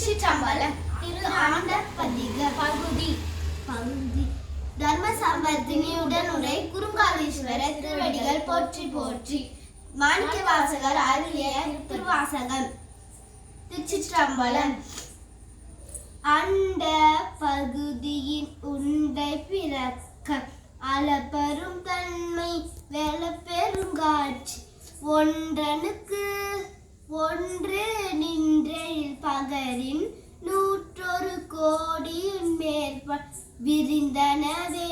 திருச்சிற்றம்பலம் திரு ஆண்ட பதிக பகுதி. பகுதி. தர்ம சம்பத்தினி உடனுரை குறுங்காலீஸ்வரர் திருவடிகள் போற்றி போற்றி. மாணிக்க வாசகர் அருளிய திருவாசகம். திருச்சிற்றம்பலம். அண்ட பகுதியின் உண்டை பிறக்க அளப்பெரும் தன்மை வெல பெருங்காட்சி ஒன்றனுக்கு நின்றில் நூற்றொரு கோடியின் மேற்ப விரிந்தனவே.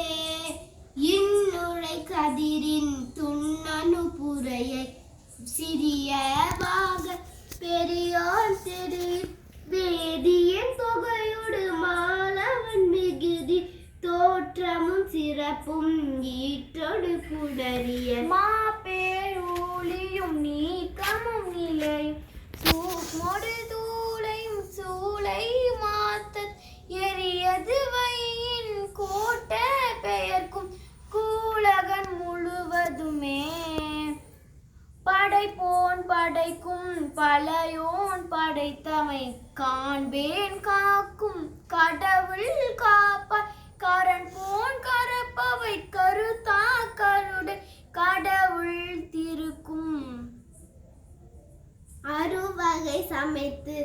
இன்னுரை கதிரின் துண்ணனு புறையை சிறியவாக பெரியோர் திரு வேதியின் தொகையோடு மாலவன் மிகுதி தோற்றமும் சிறப்பும் ஈற்றொடு புடரிய மாப்ப படைக்கும் பழையோன் படைத்தமை காண்பேன் காக்கும். கடவுள் காப்ப கரண் போன் கரப்பவை கருத்தா கருடை கடவுள் திருக்கும். அறுவகை சமைத்து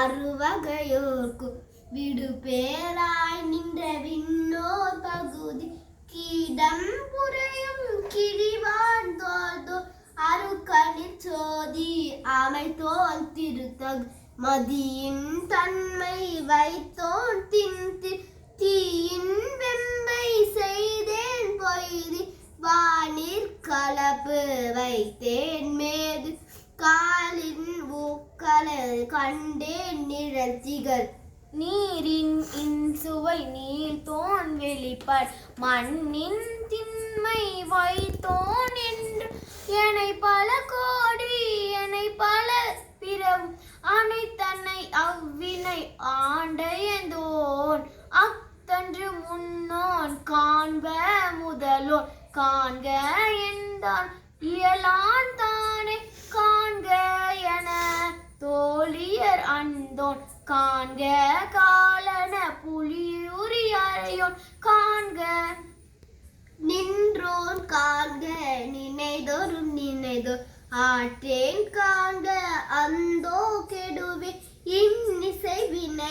அறுவகையோர்க்கு விடு பேராய் நின்ற விண்ணோர் பகுதி கீதம் புரையும் திருத்தகு மதியின் தன்மை வைத்தோன் தின் தீயின் வெம்பை செய்தேன் பொய்தி வானிற் கலப்பு வைத்தேன் மேது காலின் ஊக்கல கண்டேன் நிழற்சிகள் நீரின் இன்சுவை நீர் தோன் வெளிப்பார் மண்ணின் திண்மை வைத்தோன் என்று என்னை அனைத்தன்னை அவ்வினை ஆண்டையந்தோன் அத்தன்று முன்னோன் காண்ப முதலோன். காண்க என்றான் இயலான் தானே காண்க என தோழியர் அந்தோன். காண்க காலன புலியுரியறையோன் காண்க நின்றோன் காண்க நினைதோறும் நினைதோ ஆற்றேன் காண்க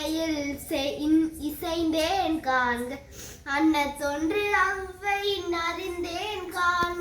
இசையில் இன்- இசைந்தேன் காண்க. அன்ன தொன்று அவ்வை அறிந்தேன் காண்க.